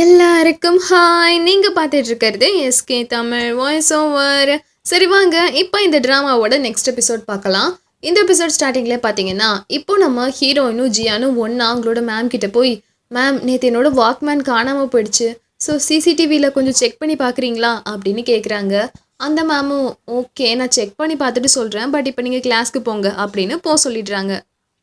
எல்லாருக்கும் ஹாய். நீங்கள் பார்த்துட்டு இருக்கிறது எஸ்கே தமிழ் வாய்ஸ் ஓவர் சரி வாங்க. இப்போ இந்த ட்ராமாவோட நெக்ஸ்ட் எபிசோட் பார்க்கலாம். இந்த எபிசோட் ஸ்டார்டிங்ல பார்த்தீங்கன்னா இப்போ நம்ம ஹீரோயினும் ஜியானும் ஒன்றா அவங்களோட மேம் கிட்ட போய் மேம் நேற்று என்னோட வாக்மேன் காணாமல் போயிடுச்சு. ஸோ சிசிடிவியில் கொஞ்சம் செக் பண்ணி பார்க்குறீங்களா அப்படின்னு கேட்குறாங்க அந்த மேமும் ஓகே நான் செக் பண்ணி பார்த்துட்டு சொல்கிறேன் பட் இப்போ நீங்கள் கிளாஸ்க்கு போங்க. அப்படின்னு போ சொல்லிடுறாங்க.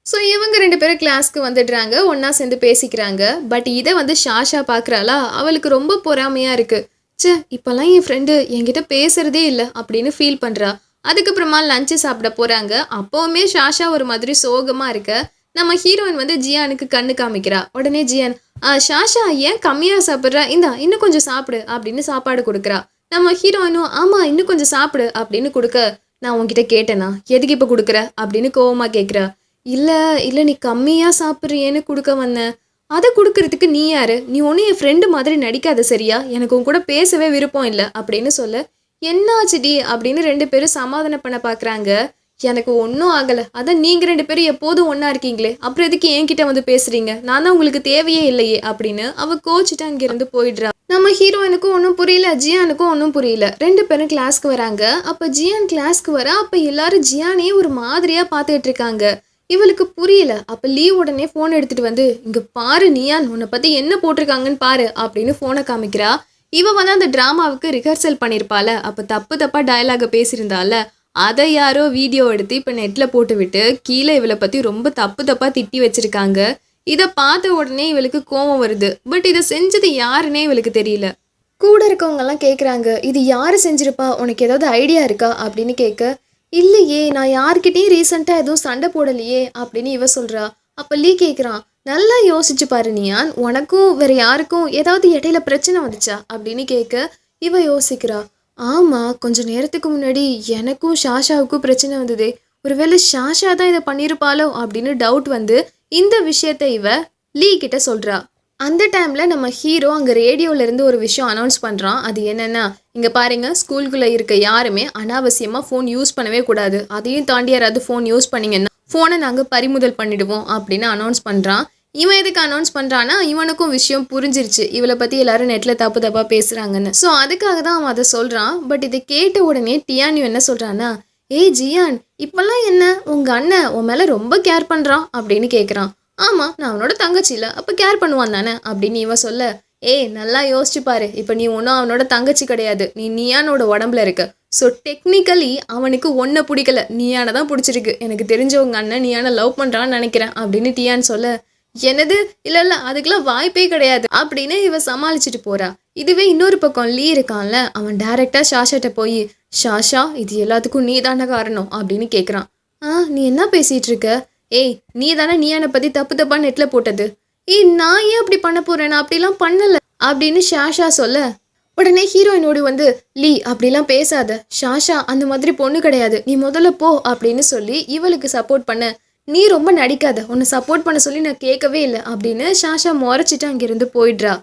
ஸோ இவங்க ரெண்டு பேரும் கிளாஸ்க்கு வந்துடுறாங்க ஒன்றா சேர்ந்து பேசிக்கிறாங்க. பட் இதை வந்து ஷாஷா பார்க்குறாளா அவளுக்கு ரொம்ப பொறாமையாக இருக்குது ச்சே இப்போல்லாம் என் ஃப்ரெண்டு என்கிட்ட பேசுகிறதே இல்லை அப்படின்னு ஃபீல் பண்ணுறா அதுக்கப்புறமா லஞ்சு சாப்பிட போகிறாங்க அப்போவுமே ஷாஷா ஒரு மாதிரி சோகமாக இருக்க. நம்ம ஹீரோயின் வந்து ஜியானுக்கு கண்ணு காமிக்கிறா. உடனே ஜியான் "ஆ, ஷாஷா ஏன் கம்மியாக சாப்பிட்றா? இந்தா இன்னும் கொஞ்சம் சாப்பிடு அப்படின்னு சாப்பாடு கொடுக்குறா. நம்ம ஹீரோயினும் ஆமாம் இன்னும் கொஞ்சம் சாப்பிடு அப்படின்னு கொடுக்க நான் உன்கிட்ட கேட்டேனா? எதுக்கு இப்போ கொடுக்குற? அப்படின்னு கோவமாக கேட்குறா இல்லை இல்லை நீ கம்மியாக சாப்பிட்றியேன்னு கொடுக்க வந்தேன் அதை கொடுக்கறதுக்கு நீ யாரு? நீ ஒன்றும் என் ஃப்ரெண்டு மாதிரி நடிக்காத சரியா? எனக்கு உன் கூட பேசவே விருப்பம் இல்லை அப்படின்னு சொல்ல என்னாச்சுடி அப்படின்னு ரெண்டு பேரும் சமாதானம் பண்ண பார்க்குறாங்க எனக்கு ஒன்றும் ஆகலை. அதான் நீங்கள் ரெண்டு பேரும் எப்போதும் ஒன்றா இருக்கீங்களே. அப்புறம் எதுக்கு என்கிட்ட வந்து பேசுகிறீங்க நான் தான் உங்களுக்கு தேவையே இல்லையே அப்படின்னு அவள் கோச்சிட்டு அங்கேருந்து போயிடுறா. நம்ம ஹீரோயினுக்கும் ஒன்றும் புரியல ஜியானுக்கும் ஒன்றும் புரியல. ரெண்டு பேரும் கிளாஸ்க்கு வராங்க. அப்போ ஜியான் கிளாஸ்க்கு வர. அப்போ எல்லாரும் ஜியானையே ஒரு மாதிரியாக பார்த்துட்டு இருக்காங்க. இவளுக்கு புரியல. அப்போ லீவ் உடனே ஃபோன் எடுத்துகிட்டு வந்து இங்கே பாரு நீயான் உன்னை பற்றி என்ன போட்டிருக்காங்கன்னு பாரு அப்படின்னு ஃபோனை காமிக்கிறா. இவ வந்து அந்த ட்ராமாவுக்கு ரிஹர்சல் பண்ணியிருப்பாள் அப்போ தப்பு தப்பாக டயலாக பேசியிருந்தால அதை யாரோ வீடியோ எடுத்து இப்போ நெட்டில் போட்டுவிட்டு கீழே இவளை பற்றி ரொம்ப தப்பு தப்பாக திட்டி வச்சுருக்காங்க. இதை பார்த்த உடனே இவளுக்கு கோவம் வருது. பட் இதை செஞ்சது யாருன்னே இவளுக்கு தெரியல. கூட இருக்கவங்கெல்லாம் கேட்குறாங்க இது யார் செஞ்சிருப்பா? உனக்கு ஏதாவது ஐடியா இருக்கா? அப்படின்னு கேட்க இல்லையே நான் யார்கிட்டயும் ரீசெண்டாக எதுவும் சண்டை போடலையே அப்படின்னு இவ சொல்கிறா அப்போ லீ கேட்குறான் நல்லா யோசிச்சு பாரு நீயான் உனக்கும் வேற யாருக்கும் ஏதாவது இடையில பிரச்சனை வந்துச்சா அப்படின்னு கேட்க இவ யோசிக்கிறா. ஆமாம் கொஞ்ச நேரத்துக்கு முன்னாடி எனக்கும் ஷாஷாவுக்கும் பிரச்சனை வந்தது. ஒருவேளை ஷாஷா தான் இதை பண்ணியிருப்பாளோ அப்படின்னு டவுட் வந்து இந்த விஷயத்த இவ லீ கிட்ட சொல்கிறா அந்த டைமில் நம்ம ஹீரோ அங்கே ரேடியோவிலேருந்து இருந்து ஒரு விஷயம் அனௌன்ஸ் பண்ணுறான் அது என்னென்னா இங்கே பாருங்கள் ஸ்கூலுக்குள்ளே இருக்க யாருமே அனாவசியமாக ஃபோன் யூஸ் பண்ணவே கூடாது. அதையும் தாண்டி யாராவது ஃபோன் யூஸ் பண்ணிங்கன்னா ஃபோனை நாங்கள் பறிமுதல் பண்ணிடுவோம் அப்படின்னு அனௌன்ஸ் பண்ணுறான் இவன் எதுக்கு அனௌன்ஸ் பண்ணுறான்னா இவனுக்கும் விஷயம் புரிஞ்சிருச்சு. இவளை பற்றி எல்லாரும் நெட்டில் தப்பு தப்பாக பேசுகிறாங்கன்னு ஸோ அதுக்காக தான் அவன் அதை சொல்கிறான் பட் இதை கேட்ட உடனே டியானியோ என்ன சொல்கிறான்னா ஏய் ஜியான் இப்போல்லாம் என்ன? உங்கள் அண்ணன் உன் மேலே ரொம்ப கேர் பண்ணுறான் அப்படின்னு கேட்குறான் ஆமாம் நான் அவனோட தங்கச்சி அப்போ கேர் பண்ணுவான் தானே? அப்படின்னு இவன் சொல்ல ஏய் நல்லா யோசிச்சு பாரு. இப்போ நீ ஒன்றும் அவனோட தங்கச்சி கிடையாது. நீ நீயானோட உடம்புல இருக்க. ஸோ டெக்னிக்கலி அவனுக்கு ஒன்றை பிடிக்கல. நீயான தான் பிடிச்சிருக்கு. எனக்கு தெரிஞ்சவங்க அண்ணன் நீயான லவ் பண்ணுறான்னு நினைக்கிறேன் அப்படின்னு டியான் சொல்ல என்னது? இல்லை இல்லை அதுக்கெல்லாம் வாய்ப்பே கிடையாது அப்படின்னு இவன் சமாளிச்சுட்டு போறா. இதுவே இன்னொரு பக்கம் லீ இருக்கான்ல அவன் டைரெக்டாக ஷாஷாட்ட போய் ஷாஷா இது எல்லாத்துக்கும் நீ தானே காரணம் அப்படின்னு கேட்குறான் ஆ நீ என்ன பேசிகிட்டு இருக்க? ஏய் நீ தானே நீயானை பற்றி தப்பு தப்பா நெட்டில் போட்டது. ஏய் நான் ஏன் அப்படி பண்ண போகிறேன் நான் அப்படிலாம் பண்ணலை. அப்படின்னு ஷாஷா சொல்ல. உடனே ஹீரோயினோடு வந்து லீ அப்படிலாம் பேசாத. ஷாஷா அந்த மாதிரி பொண்ணு கிடையாது. நீ முதல்ல போ அப்படின்னு சொல்லி இவளுக்கு சப்போர்ட் பண்ண நீ ரொம்ப நடிக்காத. உன்னை சப்போர்ட் பண்ண சொல்லி நான் கேட்கவே இல்லை அப்படின்னு ஷாஷா முறைச்சிட்டு அங்கேருந்து போயிடுறா.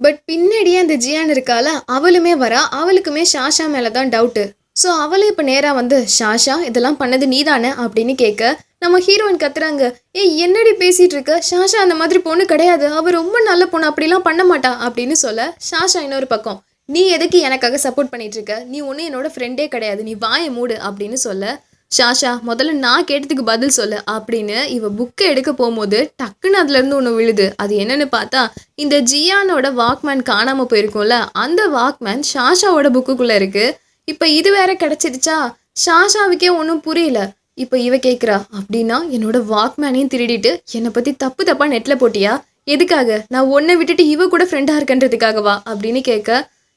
பட் பின்னாடியே அந்த ஜியான் இருக்கால அவளுமே வரா. அவளுக்குமே ஷாஷா மேலே தான் டவுட்டு ஸோ அவளே இப்போ நேராக வந்து ஷாஷா இதெல்லாம் பண்ணது நீதானே? அப்படின்னு கேட்க நம்ம ஹீரோயின் கத்துறாங்க. ஏய் என்னடி பேசிட்டு இருக்க ஷாஷா அந்த மாதிரி பொண்ணு கிடையாது. அவர் ரொம்ப நல்ல பொண்ணு அப்படிலாம் பண்ண மாட்டா அப்படின்னு சொல்ல ஷாஷா இன்னொரு பக்கம். நீ எதுக்கு எனக்காக சப்போர்ட் பண்ணிட்டு இருக்க நீ ஒன்றும் என்னோட ஃப்ரெண்டே கிடையாது. நீ வாயை மூடு அப்படின்னு சொல்ல ஷாஷா முதல்ல நான் கேட்டதுக்கு பதில் சொல்லு அப்படின்னு இவ புக்கை எடுக்க போகும்போது டக்குன்னு அதுல இருந்து ஒன்று விழுது. அது என்னன்னு பார்த்தா இந்த ஜியானோட வாக்மேன் காணாமல் போயிருக்கும்ல அந்த வாக்மேன் ஷாஷாவோட புக்குக்குள்ளே இருக்கு. இப்போ இது வேற கிடச்சிருச்சா ஷாஷாவுக்கே ஒன்றும் புரியல. இப்போ இவ கேட்குறா அப்படின்னா என்னோட வாக்மேனையும் திருடிட்டு என்னை பற்றி தப்பு தப்பாக நெட்டில் போட்டியா? எதுக்காக? நான் ஒன்றை விட்டுட்டு இவ கூட ஃப்ரெண்டாக இருக்கன்றதுக்காகவா? அப்படின்னு கேட்க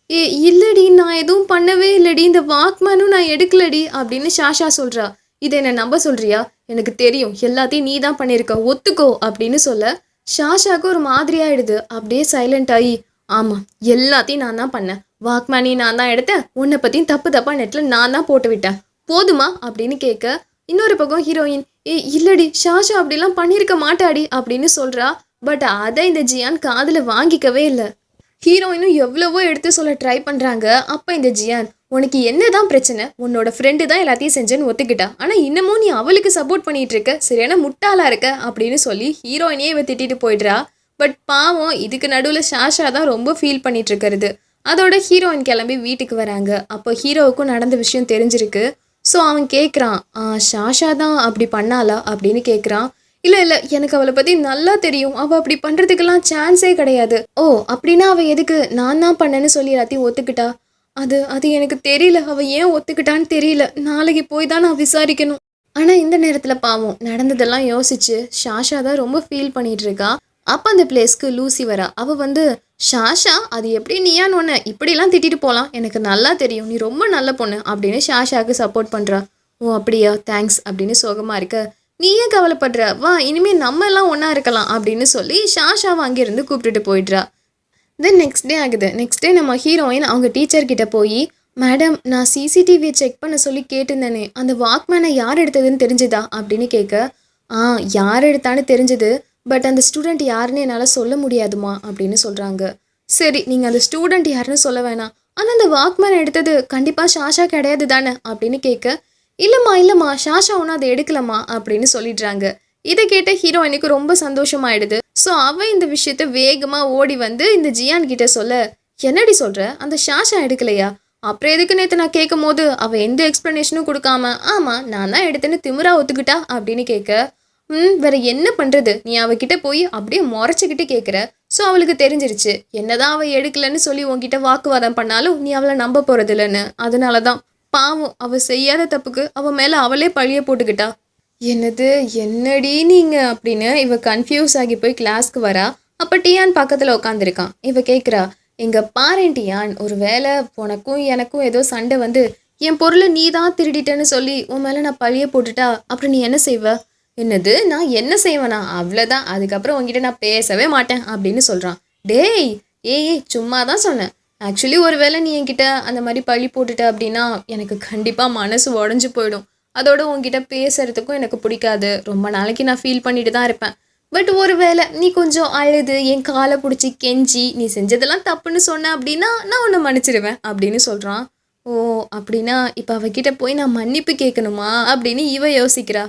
ஏ இல்லடி நான் எதுவும் பண்ணவே இல்லடி. இந்த வாக்மேனும் நான் எடுக்கலடி. அப்படின்னு ஷாஷா சொல்கிறா இதை என்னை நம்ப சொல்கிறியா எனக்கு தெரியும். எல்லாத்தையும் நீ தான் பண்ணியிருக்க ஒத்துக்கோ. அப்படின்னு சொல்ல ஷாஷாவுக்கு ஒரு மாதிரியாயிடுது அப்படியே சைலண்ட் ஆகி ஆமாம் எல்லாத்தையும் நான் தான் பண்ணேன். வாக்மேனையும் நான் தான் எடுத்தேன். உன்னை பற்றியும் தப்பு தப்பா நெட்டில் நான் தான் போட்டு விட்டேன். போதுமா? அப்படின்னு கேட்க இன்னொரு பக்கம் ஹீரோயின் ஏ இல்லடி ஷாஷா அப்படிலாம் பண்ணியிருக்க மாட்டாடி அப்படின்னு சொல்கிறா பட் அதை இந்த ஜியான் காதில் வாங்கிக்கவே இல்லை. ஹீரோயினும் எவ்வளவோ எடுத்து சொல்ல ட்ரை பண்ணுறாங்க அப்போ இந்த ஜியான் உனக்கு என்னதான் பிரச்சனை? உன்னோட ஃப்ரெண்டு தான் எல்லாத்தையும் செஞ்சேன்னு ஒத்துக்கிட்டா. ஆனால் இன்னமும் நீ அவளுக்கு சப்போர்ட் பண்ணிகிட்டு இருக்க. சரியான முட்டாளாக இருக்க? அப்படின்னு சொல்லி ஹீரோயினே இவ திட்டிட்டு போயிடுறா. பட் பாவம் இதுக்கு நடுவில் ஷாஷா தான் ரொம்ப ஃபீல் பண்ணிட்டு இருக்கிறது. அதோட ஹீரோயின் கிளம்பி வீட்டுக்கு வராங்க. அப்போ ஹீரோவுக்கும் நடந்த விஷயம் தெரிஞ்சிருக்கு. ஸோ அவன் கேட்குறான் ஷாஷா தான் அப்படி பண்ணாளா? அப்படின்னு கேட்குறான் இல்லை இல்லை எனக்கு அவளை பற்றி நல்லா தெரியும். அவள் அப்படி பண்ணுறதுக்கெல்லாம் சான்ஸே கிடையாது. ஓ அப்படின்னா அவள் எதுக்கு? நான் தான் பண்ணேன்னு சொல்லி எல்லாத்தையும் ஒத்துக்கிட்டா? அது அது எனக்கு தெரியல. அவள் ஏன் ஒத்துக்கிட்டான்னு தெரியல. நாளைக்கு போய் தான் நான் விசாரிக்கணும். ஆனால் இந்த நேரத்தில் பாவம் நடந்ததெல்லாம் யோசிச்சு ஷாஷா தான் ரொம்ப ஃபீல் பண்ணிகிட்டு இருக்கா. அப்போ அந்த பிளேஸ்க்கு லூசி வரா. அவள் வந்து ஷாஷா அது எப்படி நீயான்னு ஒன்று இப்படிலாம் திட்டிட்டு போகலாம் எனக்கு நல்லா தெரியும். நீ ரொம்ப நல்ல பொண்ணு அப்படின்னு ஷாஷாவுக்கு சப்போர்ட் பண்ணுறா ஓ அப்படியா? தேங்க்ஸ் அப்படின்னு சோகமாக இருக்க. நீயே கவலைப்படுற? வா இனிமேல் நம்ம எல்லாம் ஒன்றா இருக்கலாம் அப்படின்னு சொல்லி ஷாஷாவை அங்கேருந்து கூப்பிட்டுட்டு போயிடுறா. தென் நெக்ஸ்ட் டே ஆகுது. நெக்ஸ்ட் டே நம்ம ஹீரோயின் அவங்க டீச்சர்கிட்ட போய் மேடம் நான் சிசிடிவியை செக் பண்ண சொல்லி கேட்டிருந்தேனே. அந்த வாக்மேனை யார் எடுத்ததுன்னு தெரிஞ்சுதா? அப்படின்னு கேட்க ஆ யார் எடுத்தான்னு தெரிஞ்சது. பட் அந்த ஸ்டூடெண்ட் யாருன்னு என்னால் சொல்ல முடியாதுமா அப்படின்னு சொல்கிறாங்க சரி நீங்கள் அந்த ஸ்டூடெண்ட் யாருன்னு சொல்ல வேணாம். ஆனால் அந்த வாக்மேன் எடுத்தது கண்டிப்பாக ஷாஷா கிடையாது தானே அப்படின்னு கேட்க இல்லைம்மா இல்லைம்மா ஷாஷா ஒன்றும் அதை எடுக்கலம்மா அப்படின்னு சொல்லிடுறாங்க. இதை கேட்ட ஹீரோயினுக்கு ரொம்ப சந்தோஷமாயிடுது. ஸோ அவன் இந்த விஷயத்த வேகமாக ஓடி வந்து இந்த ஜியான் கிட்ட சொல்ல என்னடி சொல்கிற அந்த ஷாஷா எடுக்கலையா? அப்புறம் எதுக்கு நேற்று நான் கேட்கும் போது அவள் எந்த எக்ஸ்ப்ளனேஷனும் கொடுக்காம ஆமாம் நான் தான் எடுத்தேன்னு திமிரா ஒத்துக்கிட்டா? அப்படின்னு கேட்க ம் வேற என்ன பண்ணுறது நீ அவகிட்ட போய் அப்படியே முறைச்சிக்கிட்டு கேட்குற ஸோ அவளுக்கு தெரிஞ்சிருச்சு. என்னதான் அவள் எடுக்கலன்னு சொல்லி உன்கிட்ட வாக்குவாதம் பண்ணாலும் நீ அவளை நம்ப போகிறது இல்லைன்னு அதனால தான் பாவம் அவள் செய்யாத தப்புக்கு அவள் மேலே அவளே பழிய போட்டுக்கிட்டா. என்னது என்னடி நீங்கள் அப்படின்னு இவ கன்ஃபியூஸ் ஆகி போய் கிளாஸ்க்கு வரா. அப்போ டியான் பக்கத்தில் உட்காந்துருக்கான் இவ கேட்குறா எங்கள் பாரேன் டியான் ஒரு வேளை உனக்கும் எனக்கும் ஏதோ சண்டை வந்து என் பொருளை நீ தான் திருடிட்டேன்னு சொல்லி உன் மேலே நான் பழிய போட்டுட்டா அப்புறம் நீ என்ன செய்வ? என்னது நான் என்ன செய்வேனா? அவ்வளோதான் அதுக்கப்புறம் உங்ககிட்ட நான் பேசவே மாட்டேன் அப்படின்னு சொல்கிறான் டேய் ஏய் சும்மா தான் சொன்னேன். ஆக்சுவலி ஒருவேளை நீ என்கிட்ட அந்த மாதிரி பழி போட்டுட்ட அப்படின்னா எனக்கு கண்டிப்பாக மனசு உடஞ்சி போயிடும். அதோட உங்ககிட்ட பேசுறதுக்கும் எனக்கு பிடிக்காது. ரொம்ப நாளைக்கு நான் ஃபீல் பண்ணிட்டு தான் இருப்பேன். பட் ஒருவேளை நீ கொஞ்சம் அழுது என் காலை பிடிச்சி கெஞ்சி நீ செஞ்சதெல்லாம் தப்புன்னு சொன்ன அப்படின்னா நான் உன்னை மன்னிச்சிடுவேன் அப்படின்னு சொல்கிறான் ஓ அப்படின்னா இப்போ அவகிட்ட போய் நான் மன்னிப்பு கேட்கணுமா அப்படின்னு இவ யோசிக்கிறா.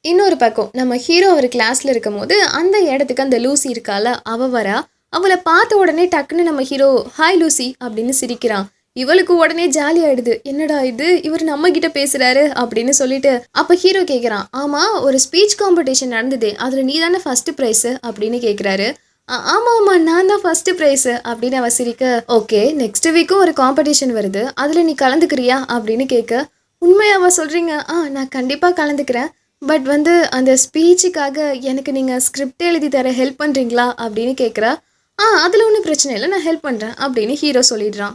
இன்னொரு பக்கம் நம்ம ஹீரோ அவர் கிளாஸில் இருக்கும் போது அந்த இடத்துக்கு அந்த லூசி இருக்கால அவ வரா. அவளை பார்த்த உடனே டக்குன்னு நம்ம ஹீரோ ஹாய் லூசி அப்படின்னு சிரிக்கிறான். இவளுக்கு உடனே ஜாலி ஆயிடுது. என்னடா இது? இவர் நம்ம கிட்ட பேசுறாரு அப்படின்னு சொல்லிட்டு அப்ப ஹீரோ கேக்குறான். ஆமா ஒரு ஸ்பீச் காம்படிஷன் நடந்தது. அதுல நீ தானே ஃபர்ஸ்ட் ப்ரைஸ் அப்படின்னு கேக்குறாரு. "ஆ- ஆமா ஆமா நான் தான் ஃபர்ஸ்ட் ப்ரைஸ் அப்படின்னு அவ சிரிக்க ஓகே நெக்ஸ்ட் வீக்கும் ஒரு காம்படிஷன் வருது. அதுல நீ கலந்துக்கிறியா? அப்படின்னு கேட்க உண்மையாவா சொல்றீங்க? ஆ நான் கண்டிப்பா கலந்துக்கிறேன். பட் வந்து அந்த ஸ்பீச்சுக்காக எனக்கு நீங்கள் ஸ்கிரிப்ட் எழுதி தர ஹெல்ப் பண்ணுறீங்களா அப்படின்னு கேட்குறா ஆ அதில் ஒன்றும் பிரச்சனை இல்லை நான் ஹெல்ப் பண்ணுறேன் அப்படின்னு ஹீரோ சொல்லிடுறான்.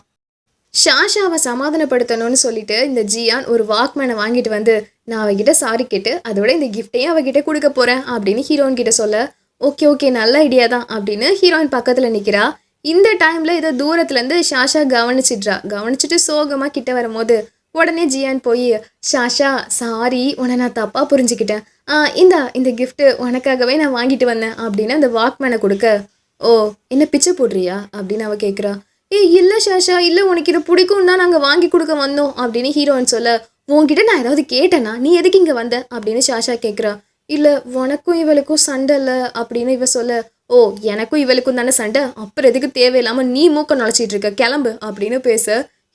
ஷாஷாவை சமாதானப்படுத்தணும்னு சொல்லிட்டு இந்த ஜியான் ஒரு வாக்மேனை வாங்கிட்டு வந்து நான் அவகிட்ட சாரி கேட்டு அதோட இந்த கிஃப்டையும் அவகிட்ட கொடுக்க போகிறேன் அப்படின்னு ஹீரோயின் கிட்ட சொல்ல ஓகே ஓகே நல்ல ஐடியா தான் அப்படின்னு ஹீரோயின் பக்கத்தில் நிற்கிறா இந்த டைமில் இதை தூரத்துலேருந்து ஷாஷா கவனிச்சிட்றா. கவனிச்சிட்டு சோகமாக கிட்ட வரும்போது உடனே ஜியான் போய் ஷாஷா சாரி உன்னை நான் தப்பாக புரிஞ்சுக்கிட்டேன். ஆ இந்தா இந்த கிஃப்ட்டு உனக்காகவே நான் வாங்கிட்டு வந்தேன் அப்படின்னு அந்த வாக்மேனை கொடுக்க ஓ என்ன பிச்சை போடுறியா? அப்படின்னு அவ கேட்குறா ஏய் இல்லை ஷாஷா இல்லை உனக்கு இது பிடிக்கும் தான் நாங்கள் வாங்கி கொடுக்க வந்தோம் அப்படின்னு ஹீரோயின் சொல்ல உன்கிட்ட நான் ஏதாவது கேட்டேனா? நீ எதுக்கு இங்கே வந்த? அப்படின்னு ஷாஷா கேட்குறா இல்லை உனக்கும் இவளுக்கும் சண்டை இல்லை அப்படின்னு இவ சொல்ல ஓ எனக்கும் இவளுக்கும் தானே சண்டை அப்புறம் எதுக்கு தேவையில்லாமல் நீ மூக்க நுழைச்சிட்டு இருக்க கிளம்பு அப்படின்னு பேச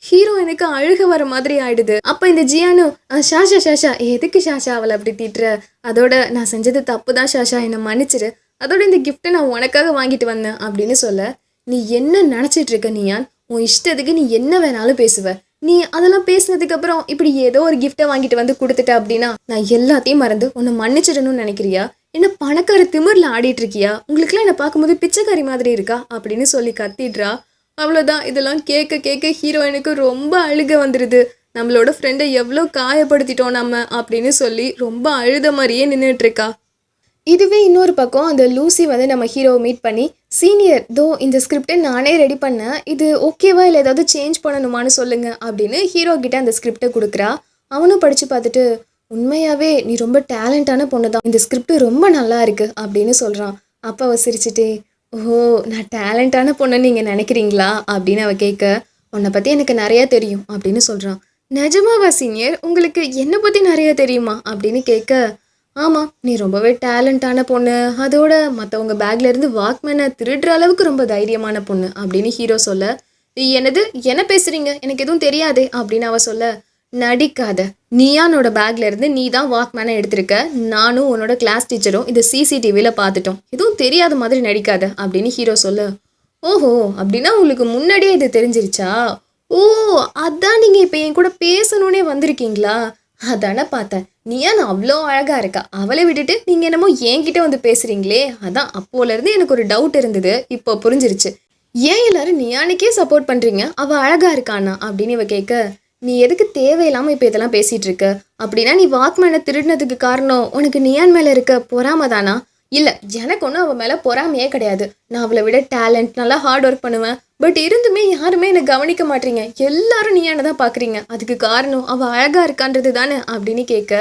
ஹீரோ எனக்கு அழுக வர மாதிரி ஆயிடுது. அப்ப இந்த ஜியானு ஷாஷா ஷாஷா எதுக்கு ஷாஷா அவளை அப்படி திட்டுற? அதோட நான் செஞ்சது தப்பு தான் ஷாஷா என்னை மன்னிச்சிரு. அதோட இந்த கிஃப்ட்டை நான் உனக்காக வாங்கிட்டு வந்தேன் அப்படின்னு சொல்ல நீ என்ன நினச்சிட்டு இருக்க நீயான்? உன் இஷ்டத்துக்கு நீ என்ன வேணாலும் பேசுவ. நீ அதெல்லாம் பேசினதுக்கு அப்புறம் இப்படி ஏதோ ஒரு கிஃப்ட்டை வாங்கிட்டு வந்து கொடுத்துட்ட அப்படின்னா நான் எல்லாத்தையும் மறந்து உன்னை மன்னிச்சிடணும்னு நினைக்கிறியா? என்ன பணக்கார திமிரில் ஆடிட்டு இருக்கியா? உங்களுக்குலாம் என்னை பார்க்கும்போது பிச்சைக்காரி மாதிரி இருக்கா? அப்படின்னு சொல்லி கத்திடுறா அவ்வளோதான் இதெல்லாம் கேட்க கேட்க ஹீரோயினுக்கு ரொம்ப அழுக வந்துடுது நம்மளோட ஃப்ரெண்டை எவ்வளோ காயப்படுத்திட்டோம் நம்ம அப்படின்னு சொல்லி ரொம்ப அழுத மாதிரியே நின்றுட்டுருக்கா இதுவே இன்னொரு பக்கம் அந்த லூசி வந்து நம்ம ஹீரோவை மீட் பண்ணி சீனியர் தோ இந்த ஸ்கிரிப்டை நானே ரெடி பண்ணேன். இது ஓகேவா இல்லை ஏதாவது சேஞ்ச் பண்ணணுமான்னு சொல்லுங்கள் அப்படின்னு ஹீரோ கிட்ட அந்த ஸ்கிரிப்டை கொடுக்குறா. அவனும் படித்து பார்த்துட்டு உண்மையாகவே நீ ரொம்ப டேலண்டான பொண்ணு தான் இந்த ஸ்கிரிப்ட் ரொம்ப நல்லா இருக்குது அப்படின்னு சொல்கிறான் அப்போ அவ சிரிச்சிட்டே ஓ நான் டேலண்டான பொண்ணுன்னு நீங்கள் நினைக்கிறீங்களா? அப்படின்னு அவ கேட்க உன்னை பற்றி எனக்கு நிறையா தெரியும் அப்படின்னு சொல்கிறான் நிஜமாவா சீனியர்? உங்களுக்கு என்னை பற்றி நிறையா தெரியுமா? அப்படின்னு கேட்க ஆமாம் நீ ரொம்பவே டேலண்டான பொண்ணு. அதோட மற்றவங்க பேக்ல இருந்து வாக்மேனை திருடுற அளவுக்கு ரொம்ப தைரியமான பொண்ணு அப்படின்னு ஹீரோ சொல்ல என்னது? என்ன பேசுறீங்க? எனக்கு எதுவும் தெரியாதே அப்படின்னு அவ சொல்ல நடிக்காத. நீயானோட பேக்ல இருந்து நீ தான் வாக்மேனை எடுத்திருக்க. நானும் உன்னோட கிளாஸ் டீச்சரும் இது சிசிடிவியில் பார்த்துட்டோம். எதுவும் தெரியாத மாதிரி நடிக்காத அப்படின்னு ஹீரோ சொல்லு. ஓஹோ அப்படின்னா உங்களுக்கு முன்னாடியே இது தெரிஞ்சிருச்சா? ஓ அதான் நீங்கள் இப்போ என் கூட பேசணுன்னே வந்திருக்கீங்களா? அதானே பார்த்தேன். நீயான் அவ்வளோ அழகாக இருக்கா. அவளை விட்டுட்டு நீங்கள் என்னமோ என்கிட்ட வந்து பேசுகிறீங்களே அதான் அப்போலேருந்து எனக்கு ஒரு டவுட் இருந்தது. இப்போ புரிஞ்சிருச்சு. ஏன் எல்லாரும் நியானுக்கே சப்போர்ட் பண்ணுறீங்க அவள் அழகாக இருக்கானா? அப்படின்னு இவ கேட்க நீ எதுக்கு தேவையில்லாமல் இப்போ இதெல்லாம் பேசிகிட்டு இருக்க அப்படின்னா நீ வாக்மேனை திருடினதுக்கு காரணம் உனக்கு நியான் மேலே இருக்க பொறாம தானா? இல்லை எனக்கு ஒன்றும் அவள் மேலே பொறாமையே கிடையாது. நான் அவளை விட டேலண்ட் நல்லா ஹார்ட் ஒர்க் பண்ணுவேன். பட் இருந்துமே யாருமே என்னை கவனிக்க மாட்டீங்க. எல்லாரும் நீயான தான் பார்க்குறீங்க அதுக்கு காரணம் அவள் அழகாக இருக்கான்றது தானே அப்படின்னு கேட்க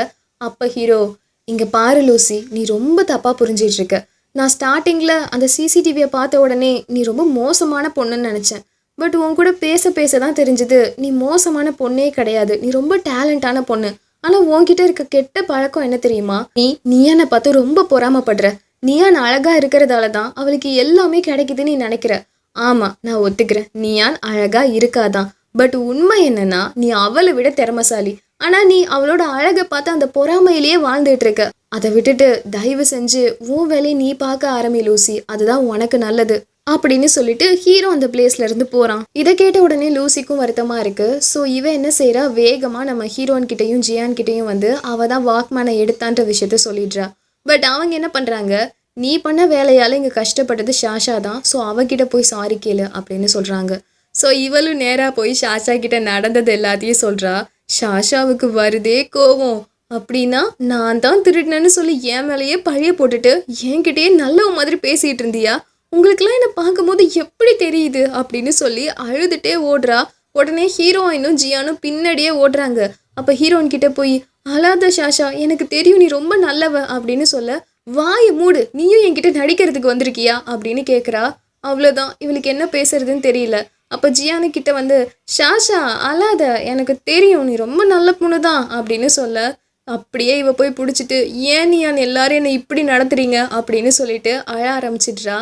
அப்போ ஹீரோ இங்கே பாரு லூசி நீ ரொம்ப தப்பாக புரிஞ்சிகிட்ருக்க நான் ஸ்டார்டிங்கில் அந்த சிசிடிவியை பார்த்த உடனே நீ ரொம்ப மோசமான பொண்ணுன்னு நினச்சேன். பட் உன் கூட பேச பேச தான் தெரிஞ்சுது. நீ மோசமான பொண்ணே கிடையாது. நீ ரொம்ப டேலண்டான பொண்ணு. ஆனா உன்கிட்ட இருக்க கெட்ட பழக்கம் என்ன தெரியுமா? நீ நீயானை பார்த்து ரொம்ப பொறாமப்படுற. நீயான் அழகா இருக்கிறதால தான் அவளுக்கு எல்லாமே கிடைக்குதுன்னு நீ நினைக்கிற. ஆமா நான் ஒத்துக்கிறேன். நீயான் அழகா இருக்காதான். பட் உண்மை என்னன்னா நீ அவளை விட திறமசாலி. ஆனா நீ அவளோட அழகை பார்த்து அந்த பொறாமையிலேயே வாழ்ந்துட்டு இருக்க அதை விட்டுட்டு தயவு செஞ்சு உன் வேலையை நீ பார்க்க ஆரம்பி லூசி. அதுதான் உனக்கு நல்லது. அப்படின்னு சொல்லிட்டு ஹீரோ அந்த பிளேஸ்ல இருந்து போறான். இதை கேட்ட உடனே லூசிக்கும் வருத்தமா இருக்கு. ஸோ இவன் என்ன செய்றா? வேகமா நம்ம ஹீரோன் கிட்டையும் ஜியான் கிட்டையும் வந்து அவ தான் வாக்மேனை எடுத்தான்ற விஷயத்த சொல்லிடுறா. பட் அவங்க என்ன பண்றாங்க? நீ பண்ண வேலையால இங்க கஷ்டப்பட்டது ஷாஷா தான். ஸோ அவகிட்ட போய் சாரி கேளு அப்படின்னு சொல்றாங்க. ஸோ இவளும் நேரா போய் ஷாஷா கிட்ட நடந்தது எல்லாத்தையும் சொல்றா. ஷாஷாவுக்கு வருதே கோவம். அப்படின்னா நான் தான் திருடினேன்னு சொல்லி என் மேலேயே பழைய போட்டுட்டு என்கிட்டயே நல்ல மாதிரி பேசிட்டு இருந்தியா? உங்களுக்குலாம் என்னை பார்க்கும்போது எப்படி தெரியுது அப்படின்னு சொல்லி அழுதுட்டே ஓடுறா. உடனே ஹீரோயினும் ஜியானும் பின்னாடியே ஓடுறாங்க. அப்போ ஹீரோயின் கிட்டே போய் அழாத ஷாஷா எனக்கு தெரியும் நீ ரொம்ப நல்லவ அப்படின்னு சொல்ல வாயை மூடு நீயும் என்கிட்ட நடிக்கிறதுக்கு வந்திருக்கியா? அப்படின்னு கேட்குறா அவ்வளோதான் இவளுக்கு என்ன பேசுறதுன்னு தெரியல. அப்போ ஜியானு கிட்ட வந்து ஷாஷா அழாத எனக்கு தெரியும் நீ ரொம்ப நல்ல பொண்ணு தான் அப்படின்னு சொல்ல அப்படியே இவ போய் பிடிச்சிட்டு ஏன் நீ எல்லாரும் என்னை இப்படி நடத்துறீங்க? அப்படின்னு சொல்லிட்டு அழ ஆரம்பிச்சிடுறா.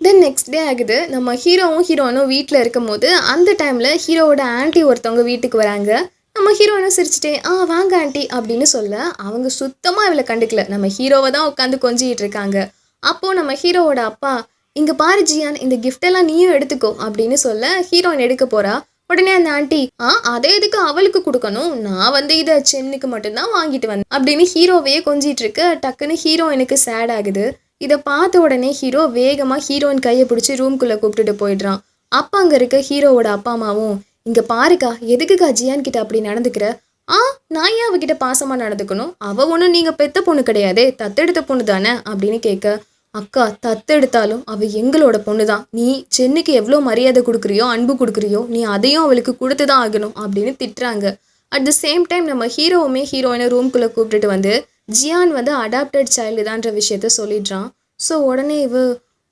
தென் நெக்ஸ்ட் டே ஆகுது. நம்ம ஹீரோவும் ஹீரோனும் வீட்டில் இருக்கும்போது அந்த டைமில் ஹீரோவோட ஆன்ட்டி ஒருத்தவங்க வீட்டுக்கு வராங்க. நம்ம ஹீரோனும் சிரிச்சுட்டே ஆ வாங்க ஆண்டி அப்படின்னு சொல்ல அவங்க சுத்தமாக இவளை கண்டுக்கல. நம்ம ஹீரோவை தான் உட்காந்து கொஞ்சிக்கிட்டு இருக்காங்க. அப்போது நம்ம ஹீரோவோட அப்பா இங்கே பாரு ஜியான் இந்த கிஃப்டெல்லாம் நீயும் எடுத்துக்கோ அப்படின்னு சொல்ல ஹீரோயின் எடுக்க போகிறா உடனே அந்த ஆண்டி ஆ அதை எதுக்கு அவளுக்கு கொடுக்கணும்? நான் வந்து இதை சென்னுக்கு மட்டும்தான் வாங்கிட்டு வந்தேன் அப்படின்னு ஹீரோவையே கொஞ்சிட்டு இருக்கு டக்குன்னு எனக்கு சேட் ஆகுது. இதை பார்த்த உடனே ஹீரோ வேகமாக ஹீரோயின் கையை பிடிச்சி ரூம்குள்ளே கூப்பிட்டுட்டு போயிடுறான். அப்பா அங்கே இருக்க ஹீரோவோட அப்பா அம்மாவும் இங்கே பாருக்கா எதுக்குக்கா ஜியான் கிட்ட அப்படி நடந்துக்கிற? ஆ நான் ஏன் அவகிட்ட பாசமாக நடந்துக்கணும்? அவ ஒன்றும் நீங்கள் பெத்த பொண்ணு கிடையாதே தத்தெடுத்த பொண்ணு தானே? அப்படின்னு கேட்க அக்கா தத்தெடுத்தாலும் அவ எங்களோட பொண்ணு தான் நீ சென்னுக்கு எவ்வளோ மரியாதை கொடுக்குறியோ அன்பு கொடுக்குறியோ நீ அதையும் அவளுக்கு கொடுத்து தான் ஆகணும் அப்படின்னு திட்டுறாங்க. அட் த சேம் டைம் நம்ம ஹீரோவுமே ஹீரோயினை ரூம்குள்ளே கூப்பிட்டுட்டு வந்து ஜியான் வந்து அடாப்டட் சைல்டு தான்ற விஷயத்த சொல்லிடுறான். ஸோ உடனே இவ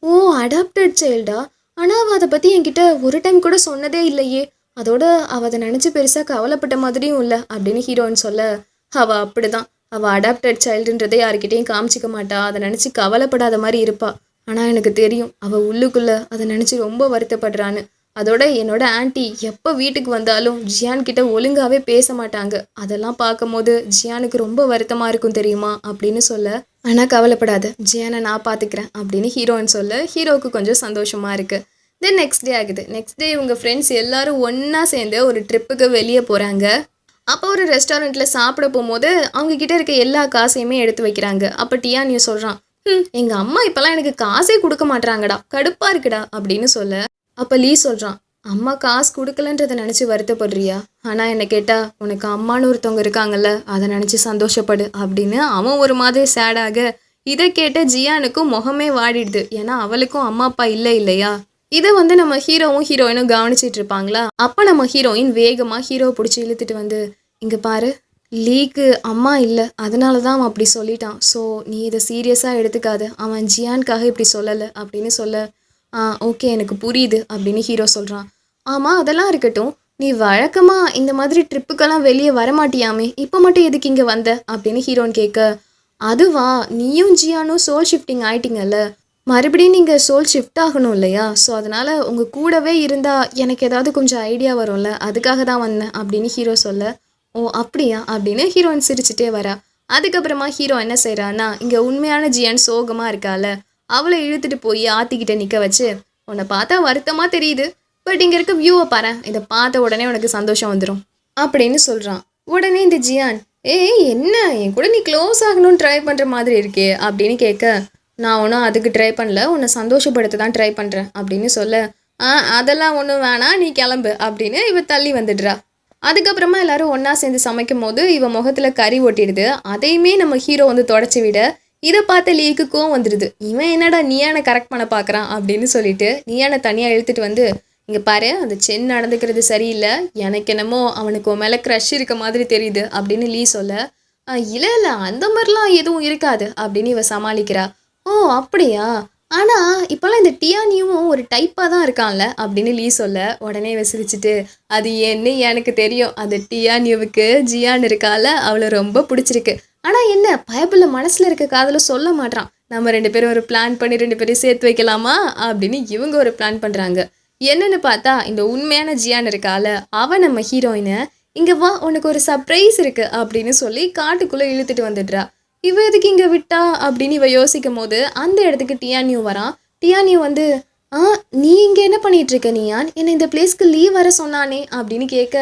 ஓ அடாப்டட் சைல்டா ஆனால் அவள் அதை பற்றி என்கிட்ட ஒரு டைம் கூட சொன்னதே இல்லையே. அதோட அவள் அதை நினச்சி பெருசாக கவலைப்பட்ட மாதிரியும் இல்லை அப்படின்னு ஹீரோயின் சொல்ல அவள் அப்படிதான். அவள் அடாப்டட் சைல்டுன்றதை யாருக்கிட்டேயும் காமிச்சிக்க மாட்டா. அதை நினச்சி கவலைப்படாத மாதிரி இருப்பாள் ஆனால் எனக்கு தெரியும் அவள் உள்ளுக்குள்ளே அதை நினச்சி ரொம்ப வருத்தப்படுறான்னு. அதோட என்னோட ஆன்ட்டி எப்போ வீட்டுக்கு வந்தாலும் ஜியான் கிட்ட ஒழுங்காவே பேச மாட்டாங்க. அதெல்லாம் பார்க்கும்போது ஜியானுக்கு ரொம்ப வருத்தமாக இருக்கும் தெரியுமா அப்படின்னு சொல்ல ஆனால் கவலைப்படாத. ஜியானை நான் பார்த்துக்கிறேன் அப்படின்னு ஹீரோன்னு சொல்ல ஹீரோவுக்கு கொஞ்சம் சந்தோஷமாக இருக்குது தென் நெக்ஸ்ட் டே ஆகுது. நெக்ஸ்ட் டே உங்கள் ஃப்ரெண்ட்ஸ் எல்லாரும் ஒன்றா சேர்ந்து ஒரு ட்ரிப்புக்கு வெளியே போகிறாங்க அப்போ ஒரு ரெஸ்டாரண்ட்டில் சாப்பிட போகும்போது அவங்க கிட்ட இருக்க எல்லா காசையுமே எடுத்து வைக்கிறாங்க. அப்போ டியா நீ சொல்கிறான் ம் எங்கள் அம்மா இப்போல்லாம் எனக்கு காசே கொடுக்க மாட்டாங்கடா கடுப்பாக இருக்குடா அப்படின்னு சொல்ல அப்போ லீ சொல்கிறான் அம்மா காசு கொடுக்கலன்றதை நினச்சி வருத்தப்படுறியா? ஆனால் என்னை கேட்டால் உனக்கு அம்மானு ஒருத்தவங்க இருக்காங்கல்ல அதை நினச்சி சந்தோஷப்படு அப்படின்னு அவன் ஒரு மாதிரி சேடாக இதை கேட்ட ஜியானுக்கும் முகமே வாடிடுது. ஏன்னா அவளுக்கும் அம்மா அப்பா இல்லை இல்லையா? இதை வந்து நம்ம ஹீரோவும் ஹீரோயினும் கவனிச்சிட்டு இருப்பாங்களா? அப்போ நம்ம ஹீரோயின் வேகமாக ஹீரோ பிடிச்சி இழுத்துட்டு வந்து இங்கே பாரு லீக்கு அம்மா இல்லை அதனால தான் அவன் அப்படி சொல்லிட்டான். ஸோ நீ இதை சீரியஸாக எடுத்துக்காத. அவன் ஜியானுக்காக இப்படி சொல்லலை அப்படின்னு சொல்ல ஆ ஓகே எனக்கு புரியுது அப்படின்னு ஹீரோ சொல்கிறான் ஆமாம் அதெல்லாம் இருக்கட்டும். நீ வழக்கமாக இந்த மாதிரி ட்ரிப்புக்கெல்லாம் வெளியே வரமாட்டியாமே. இப்போ மட்டும் எதுக்கு இங்கே வந்த? அப்படின்னு ஹீரோன் கேட்க அதுவா? நீயும் ஜியானும் சோல் ஷிஃப்டிங் ஆயிட்டீங்கல்ல. மறுபடியும் நீங்கள் சோல் ஷிஃப்ட் ஆகணும் இல்லையா? ஸோ அதனால் உங்கள் கூடவே இருந்தால் எனக்கு ஏதாவது கொஞ்சம் ஐடியா வரும்ல. அதுக்காக தான் வந்தேன் அப்படின்னு ஹீரோ சொல்ல ஓ அப்படியா? அப்படின்னு ஹீரோயின் சிரிச்சிட்டே வரா. அதுக்கப்புறமா ஹீரோ என்ன செய்கிறான்னா இங்கே உண்மையான ஜியான் சோகமாக இருக்கால. அவளை இழுத்துட்டு போய் ஆத்திக்கிட்ட நிற்க வச்சு உன்னை பார்த்தா வருத்தமாக தெரியுது. பட் இங்கே இருக்க வியூவை பாரு இதை பார்த்த உடனே உனக்கு சந்தோஷம் வந்துடும் அப்படின்னு சொல்கிறான் உடனே இந்த ஜியான் ஏய் என்ன? என் கூட நீ க்ளோஸ் ஆகணும்னு ட்ரை பண்ணுற மாதிரி இருக்கே அப்படின்னு கேட்க நான் ஒன்றும் அதுக்கு ட்ரை பண்ணல உன்னை சந்தோஷப்படுத்த தான் ட்ரை பண்ணுறேன் அப்படின்னு சொல்ல ஆ அதெல்லாம் ஒன்றும் வேணாம் நீ கிளம்பு அப்படின்னு இவ தள்ளி வந்துடுறா. அதுக்கப்புறமா எல்லாரும் ஒன்றா சேர்ந்து சமைக்கும் போது இவன் முகத்தில் கறி ஒட்டிடுது. அதையுமே நம்ம ஹீரோ வந்து தொடச்சி விட இதை பார்த்த லீக்கு கோவம் வந்துடுது இவன் என்னடா நீயான கரெக்ட் பண்ண பார்க்குறான் அப்படின்னு சொல்லிட்டு நீயான தனியாக இழுத்துட்டு வந்து இங்கே பாரு அந்த சென் நடந்துக்கிறது சரியில்லை. எனக்கு என்னமோ அவனுக்கு உன் மேலே க்ரஷ் இருக்க மாதிரி தெரியுது அப்படின்னு லீ சொல்ல இல்லை இல்லை அந்த மாதிரிலாம் எதுவும் இருக்காது அப்படின்னு இவ சமாளிக்கிறா. ஓ அப்படியா? ஆனால் இப்போல்லாம் இந்த டியானியும் ஒரு டைப்பாக தான் இருக்கான்ல அப்படின்னு லீ சொல்ல உடனே விசிரிச்சிட்டு அது என்ன எனக்கு தெரியும். அது டியானியுவுக்கு ஜியான் இருக்கால அவளை ரொம்ப பிடிச்சிருக்கு. ஆனால் என்ன பயப்புள்ள மனசில் இருக்க காதலை சொல்ல மாட்றான். நம்ம ரெண்டு பேரும் ஒரு பிளான் பண்ணி ரெண்டு பேரும் சேர்த்து வைக்கலாமா? அப்படின்னு இவங்க ஒரு பிளான் பண்ணுறாங்க என்னன்னு பார்த்தா இந்த உண்மையான ஜியான் இருக்கால அவ நம்ம ஹீரோயினை இங்கே வா உனக்கு ஒரு சர்ப்ரைஸ் இருக்குது அப்படின்னு சொல்லி காட்டுக்குள்ளே இழுத்துட்டு வந்துடுறா. இவ எதுக்கு இங்கே விட்டா? அப்படின்னு இவ யோசிக்கும் போது அந்த இடத்துக்கு டியான்யூ வரான். டியான்யூ வந்து ஆ நீ இங்கே என்ன பண்ணிகிட்ருக்க நீயான் என்னை இந்த பிளேஸ்க்கு லீவ் வர சொன்னானே அப்படின்னு கேட்க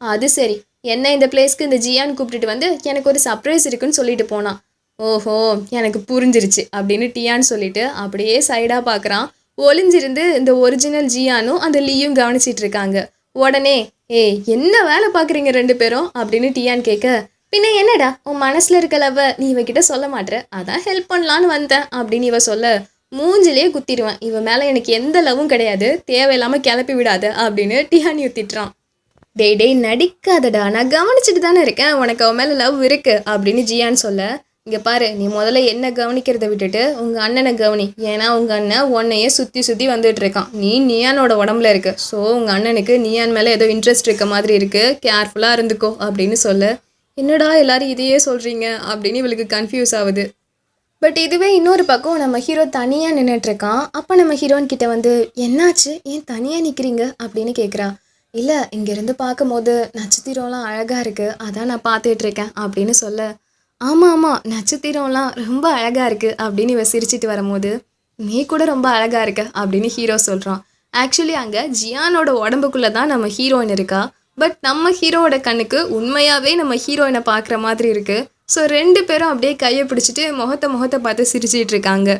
அது சரி என்ன இந்த பிளேஸ்க்கு இந்த ஜியான்னு கூப்பிட்டுட்டு வந்து எனக்கு ஒரு சர்ப்ரைஸ் இருக்குன்னு சொல்லிட்டு போனான் ஓஹோ எனக்கு புரிஞ்சிருச்சு அப்படின்னு டியான்னு சொல்லிட்டு அப்படியே சைடாக பார்க்குறான் ஒளிஞ்சிருந்து இந்த ஒரிஜினல் ஜியானும் அந்த லீயும் கவனிச்சிட்டு இருக்காங்க. உடனே ஏய் என்ன வேலை பார்க்குறீங்க ரெண்டு பேரும்? அப்படின்னு டியான் கேட்க பின்ன என்னடா உன் மனசில் இருக்க லவ் நீ இவகிட்ட சொல்ல மாட்டேற அதான் ஹெல்ப் பண்ணலான்னு வந்தேன் அப்படின்னு இவ சொல்ல மூஞ்சிலே குத்திடுவேன். இவன் மேலே எனக்கு எந்த லவ்வும் கிடையாது தேவையில்லாமல் கிளப்பி விடாத அப்படின்னு டியான் யுத்திட்டுறான். டேய் டேய் நடிக்காதடா. நான் கவனிச்சுட்டு தானே இருக்கேன். உனக்கு அவன் மேலே லவ் இருக்கு அப்படின்னு ஜியான் சொல்ல. இங்கே பாரு நீ முதல்ல என்ன கவனிக்கிறத விட்டுட்டு உங்கள் அண்ணனை கவனி. ஏன்னா உங்கள் அண்ணன் உன்னையே சுற்றி சுற்றி வந்துட்டு இருக்கான். நீ நியானோட உடம்புல இருக்கு. ஸோ உங்கள் அண்ணனுக்கு நியான் மேலே ஏதோ இன்ட்ரெஸ்ட் இருக்க மாதிரி இருக்கு. கேர்ஃபுல்லாக இருந்துக்கோ அப்படின்னு சொல்ல. என்னடா எல்லாரும் இதையே சொல்கிறீங்க அப்படின்னு இவளுக்கு கன்ஃபியூஸ் ஆகுது. பட் இதுவே இன்னொரு பக்கம் நம்ம ஹீரோ தனியாக நின்றுட்டு இருக்கான். அப்போ நம்ம ஹீரோயின் கிட்டே வந்து என்னாச்சு? ஏன் தனியாக நிற்கிறீங்க அப்படின்னு கேட்குறா இல்லை இங்கேருந்து பார்க்கும்போது நட்சத்திரம்லாம் அழகாக இருக்குது அதான் நான் பார்த்துட்ருக்கேன் அப்படின்னு சொல்ல. ஆமாம் ஆமாம் நட்சத்திரம்லாம் ரொம்ப அழகாக இருக்குது அப்படின்னு இவ சிரிச்சிட்டு வரும்போது நீ கூட ரொம்ப அழகாக இருக்க அப்படின்னு ஹீரோ சொல்கிறான் ஆக்சுவலி அங்கே ஜியானோட உடம்புக்குள்ளே தான் நம்ம ஹீரோயின் இருக்கா? பட் நம்ம ஹீரோவோட கண்ணுக்கு உண்மையாகவே நம்ம ஹீரோயினை பார்க்குற மாதிரி இருக்குது ஸோ ரெண்டு பேரும் அப்படியே கையை பிடிச்சிட்டு முகத்தை முகத்தை பார்த்து சிரிச்சிட்டு இருக்காங்க.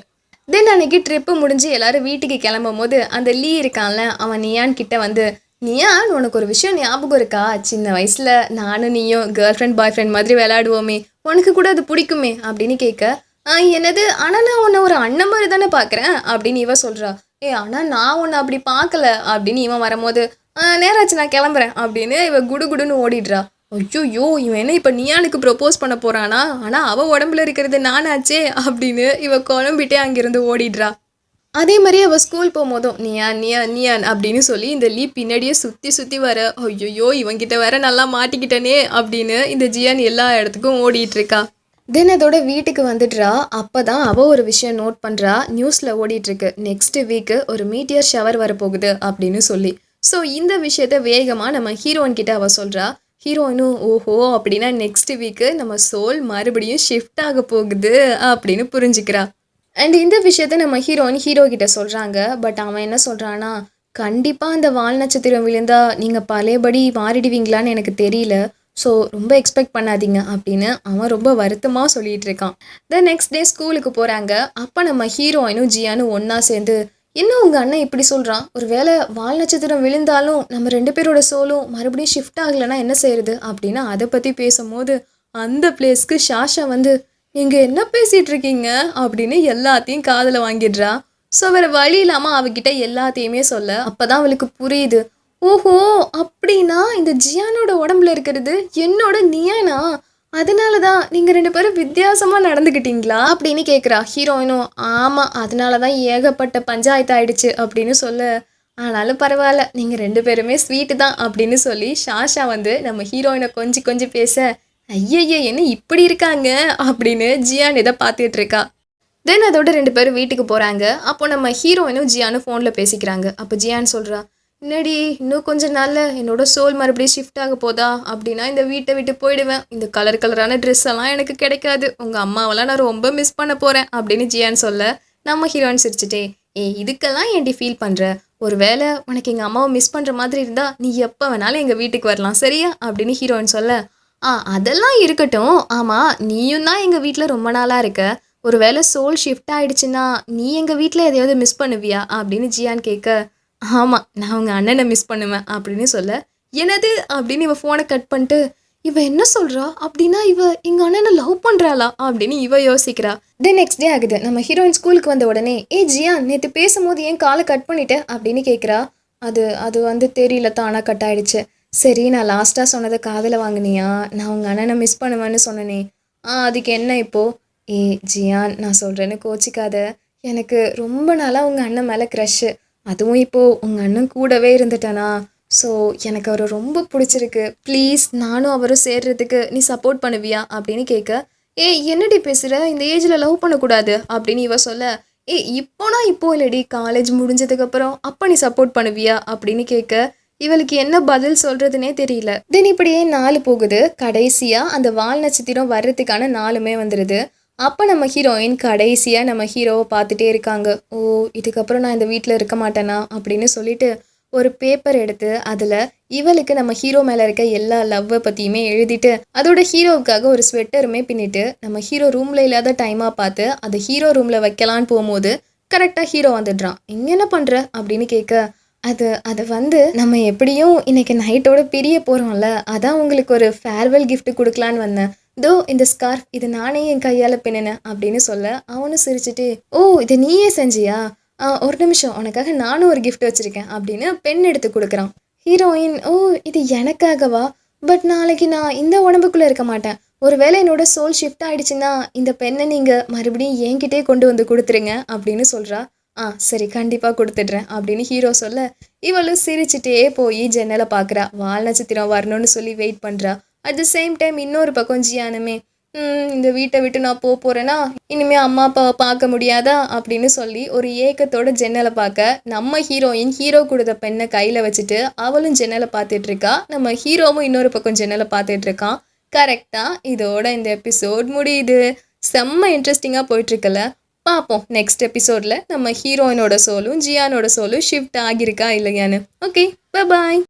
தென் அன்னைக்கு ட்ரிப்பு முடிஞ்சு எல்லாரும் வீட்டுக்கு கிளம்பும் போது அந்த லீ இருக்கான்ல அவன் நியான் கிட்ட வந்து நியான் உனக்கு ஒரு விஷயம் ஞாபகம் இருக்கா? சின்ன வயசுல நானும் நீயும் கேர்ள் ஃப்ரெண்ட் பாய் ஃப்ரெண்ட் மாதிரி விளையாடுவோமே. உனக்கு கூட அது பிடிக்குமே அப்படின்னு கேட்க என்னது? ஆனால் நான் உன்னை ஒரு அண்ணன் மாதிரி தானே பார்க்குறேன் அப்படின்னு இவ சொல்கிறா ஏ ஆனால் நான் உன்னை அப்படி பார்க்கல அப்படின்னு இவன் வரும்போது நேராச்சு நான் கிளம்புறேன் அப்படின்னு இவ குடு குடுன்னு ஓடிடுறா. ஐயோ இவன் என்ன இப்போ நீயானுக்கு ப்ரொப்போஸ் பண்ண போறானா? ஆனால் அவள் உடம்புல இருக்கிறது நானாச்சே அப்படின்னு இவ குழம்பிட்டே அங்கேருந்து ஓடிடுறா. அதே மாதிரி அவள் ஸ்கூல் போகும்போதும் நீயா நீயா நியான் அப்படின்னு சொல்லி இந்த லீ பின்னாடியே சுற்றி சுற்றி வர ஐயோயோ இவங்கிட்ட வேற நல்லா மாட்டிக்கிட்டனே அப்படின்னு இந்த ஜியான் எல்லா இடத்துக்கும் ஓடிட்டுருக்கா தென் அதோட வீட்டுக்கு வந்துடுறா. அப்போ தான் அவள் ஒரு விஷயம் நோட் பண்ணுறா நியூஸில் ஓடிட்டுருக்கு நெக்ஸ்ட் வீக்கு ஒரு மீட்டியர் ஷவர் வரப்போகுது அப்படின்னு சொல்லி. ஸோ இந்த விஷயத்த வேகமாக நம்ம ஹீரோயின் கிட்ட அவள் சொல்கிறா ஹீரோயினும் ஓஹோ அப்படின்னா நெக்ஸ்ட் வீக்கு நம்ம சோல் மறுபடியும் ஷிஃப்ட் ஆக போகுது அப்படின்னு புரிஞ்சுக்கிறா. அண்ட் இந்த விஷயத்த நம்ம ஹீரோயின் ஹீரோ கிட்ட சொல்கிறாங்க பட் அவன் என்ன சொல்கிறான்னா கண்டிப்பாக அந்த வால் நட்சத்திரம் விழுந்தால் நீங்கள் பழையபடி மாறிடுவீங்களான்னு எனக்கு தெரியல. ஸோ ரொம்ப எக்ஸ்பெக்ட் பண்ணாதீங்க அப்படின்னு அவன் ரொம்ப வருத்தமாக சொல்லிகிட்டு இருக்கான். த நெக்ஸ்ட் டே ஸ்கூலுக்கு போகிறாங்க அப்போ நம்ம ஹீரோயினும் ஜியானும் ஒன்றா சேர்ந்து என்ன உங்கள் அண்ணன் இப்படி சொல்கிறான் ஒரு வேளை வால் நட்சத்திரம் விழுந்தாலும் நம்ம ரெண்டு பேரோட சோலும் மறுபடியும் ஷிஃப்ட் ஆகலைன்னா என்ன செய்யறது? அப்படின்னு அதை பற்றி பேசும்போது அந்த பிளேஸ்க்கு ஷாஷா வந்து நீங்கள் என்ன பேசிகிட்டு இருக்கீங்க அப்படின்னு எல்லாத்தையும் காதில் வாங்கிடுறா. ஸோ வேறு வழி இல்லாமல் அவகிட்ட எல்லாத்தையுமே சொல்ல. அப்போ தான் அவளுக்கு புரியுது. ஓஹோ அப்படின்னா இந்த ஜியானோட உடம்புல இருக்கிறது என்னோட நியானா? அதனால தான் நீங்கள் ரெண்டு பேரும் வித்தியாசமாக நடந்துக்கிட்டீங்களா அப்படின்னு கேட்குறா ஹீரோயினும் ஆமாம் அதனால தான் ஏகப்பட்ட பஞ்சாயத்து ஆயிடுச்சு அப்படின்னு சொல்ல. ஆனாலும் பரவாயில்ல நீங்கள் ரெண்டு பேருமே ஸ்வீட்டு தான் அப்படின்னு சொல்லி ஷாஷா வந்து நம்ம ஹீரோயினை கொஞ்சி கொஞ்சி பேச ஐயையே என்ன இப்படி இருக்காங்க? அப்படின்னு ஜியான் இதை பார்த்துட்டு இருக்கா. தென் அதோட ரெண்டு பேரும் வீட்டுக்கு போகிறாங்க அப்போ நம்ம ஹீரோயினும் ஜியானும் ஃபோனில் பேசிக்கிறாங்க. அப்போ ஜியான் சொல்கிறா என்னடி இன்னும் கொஞ்சம் நாளில் என்னோட சோல் மறுபடியும் ஷிஃப்ட் ஆக போதா? அப்படின்னா இந்த வீட்டை விட்டு போயிடுவேன். இந்த கலர் கலரான ட்ரெஸ் எல்லாம் எனக்கு கிடைக்காது. உங்கள் அம்மாவெல்லாம் நான் ரொம்ப மிஸ் பண்ண போகிறேன் அப்படின்னு ஜியான் சொல்ல நம்ம ஹீரோயின் சிரிச்சிட்டே ஏ இதுக்கெல்லாம் ஏன்டி ஃபீல் பண்ணுற ஒருவேளை உனக்கு எங்கள் அம்மாவை மிஸ் பண்ணுற மாதிரி இருந்தால் நீ எப்போ வேணாலும் எங்கள் வீட்டுக்கு வரலாம் சரியா? அப்படின்னு ஹீரோயின் சொல்ல ஆ அதெல்லாம் இருக்கட்டும். ஆமாம் நீயும் தான் எங்கள் வீட்டில் ரொம்ப நாளாக இருக்க. ஒருவேளை சோல் ஷிஃப்ட் ஆயிடுச்சுன்னா நீ எங்கள் வீட்டில் எதையாவது மிஸ் பண்ணுவியா? அப்படின்னு ஜியான் கேட்க ஆமாம் நான் உங்கள் அண்ணனை மிஸ் பண்ணுவேன் அப்படின்னு சொல்ல என்னது? அப்படின்னு இவ ஃபோனை கட் பண்ணிட்டு இவ என்ன சொல்றா? அப்படின்னா இவ எங்க அண்ணனை லவ் பண்றாளா? அப்படின்னு இவ யோசிக்கிறா. தென் நெக்ஸ்ட் டே ஆகுது. நம்ம ஹீரோயின் ஸ்கூலுக்கு வந்த உடனே ஏ ஜியான் நேற்று பேசும்போது ஏன் காலை கட் பண்ணிட்ட? அப்படின்னு கேட்குறா. அது அது வந்து தெரியல தானா கட் ஆயிடுச்சு. சரி நான் லாஸ்ட்டாக சொன்னதை காதில் வாங்கினியா? நான் உங்கள் அண்ணனை மிஸ் பண்ணுவேன்னு சொன்னனே. ஆ அதுக்கு என்ன இப்போது ஏ ஜியான் நான் சொல்கிறேன்னு கோச்சிக்காத. எனக்கு ரொம்ப நாளாக உங்கள் அண்ணன் மேலே க்ரஷ்ஷு அதுவும் இப்போது உங்கள் அண்ணன் கூடவே இருந்துட்டானா? ஸோ எனக்கு அவரை ரொம்ப பிடிச்சிருக்கு. ப்ளீஸ் நானும் அவரும் சேர்றதுக்கு நீ சப்போர்ட் பண்ணுவியா? அப்படின்னு கேட்க ஏய் என்னடி பேசுகிற இந்த ஏஜில் லவ் பண்ணக்கூடாது அப்படின்னு இவ சொல்ல. ஏய் இப்போனா இப்போ இல்லடி காலேஜ் முடிஞ்சதுக்கப்புறம் அப்போ நீ சப்போர்ட் பண்ணுவியா? அப்படின்னு கேட்க இவளுக்கு என்ன பதில் சொல்றதுனே தெரியல. தென் இப்படியே நாலு போகுது. கடைசியா அந்த வால் நட்சத்திரம் வர்றதுக்கான நாளுமே வந்துடுது அப்போ நம்ம ஹீரோயின் கடைசியாக நம்ம ஹீரோவை பார்த்துட்டே இருக்காங்க. ஓ இதுக்கப்புறம் நான் இந்த வீட்டில் இருக்க மாட்டேனா? அப்படின்னு சொல்லிட்டு ஒரு பேப்பர் எடுத்து அதில் இவளுக்கு நம்ம ஹீரோ மேலே இருக்க எல்லா லவ்வை பற்றியுமே எழுதிட்டு அதோட ஹீரோவுக்காக ஒரு ஸ்வெட்டருமே பின்னிட்டு நம்ம ஹீரோ ரூமில் இல்லாத டைமாக பார்த்து அதை ஹீரோ ரூமில் வைக்கலான்னு போகும்போது கரெக்டாக ஹீரோ வந்துடுறான். இங்கே என்ன பண்ணுற அப்படின்னு கேட்க அது அதை வந்து நம்ம எப்படியும் இன்னைக்கு நைட்டோட பிரிய போகிறோம்ல அதான் உங்களுக்கு ஒரு ஃபேர்வெல் கிஃப்ட் கொடுக்கலான்னு வந்தேன். தோ இந்த ஸ்கார்ஃப் இது நானே என் கையால் பின்னினேன் அப்படின்னு சொல்ல அவனும் சிரிச்சுட்டு ஓ இதை நீயே செஞ்சியா? ஆ ஒரு நிமிஷம் உனக்காக நானும் ஒரு கிஃப்ட் வச்சுருக்கேன் அப்படின்னு பெண் எடுத்து கொடுக்குறான். ஹீரோயின் ஓ இது எனக்காகவா? பட் நாளைக்கு நான் இந்த உடம்புக்குள்ளே இருக்க மாட்டேன். ஒருவேளை என்னோட சோல் ஷிஃப்ட் ஆகிடுச்சுன்னா இந்த பெண்ணை நீங்கள் மறுபடியும் என்கிட்டே கொண்டு வந்து கொடுத்துருங்க அப்படின்னு சொல்கிறா ஆ சரி கண்டிப்பாக கொடுத்துட்றேன் அப்படின்னு ஹீரோ சொல்ல இவளும் சிரிச்சிட்டே போய் ஜன்னலை பார்க்குறா வால் நட்சத்திரம் வரணும்னு சொல்லி வெயிட் பண்ணுறா அட் த சேம் டைம் இன்னொரு பக்கம் ஜியானுமே இந்த வீட்டை விட்டு நான் போக போகிறேன்னா இனிமேல் அம்மா அப்பாவை பார்க்க முடியாதா? அப்படின்னு சொல்லி ஒரு ஏக்கத்தோட ஜன்னலை பார்க்க நம்ம ஹீரோயின் ஹீரோ கொடுத்த பெண்ணை கையில் வச்சுட்டு அவளும் ஜன்னலை பார்த்துட்டு இருக்கா. நம்ம ஹீரோவும் இன்னொரு பக்கம் ஜன்னலை பார்த்துட்டு இருக்கான். கரெக்டாக இதோட இந்த எபிசோட் முடியுது. செம்ம இன்ட்ரெஸ்டிங்காக போயிட்டுருக்கல பார்ப்போம் நெக்ஸ்ட் எபிசோடில் நம்ம ஹீரோயினோட சோலும் ஜியானோட சோலும் ஷிஃப்ட் ஆகியிருக்கா இல்லையான்னு. Okay bye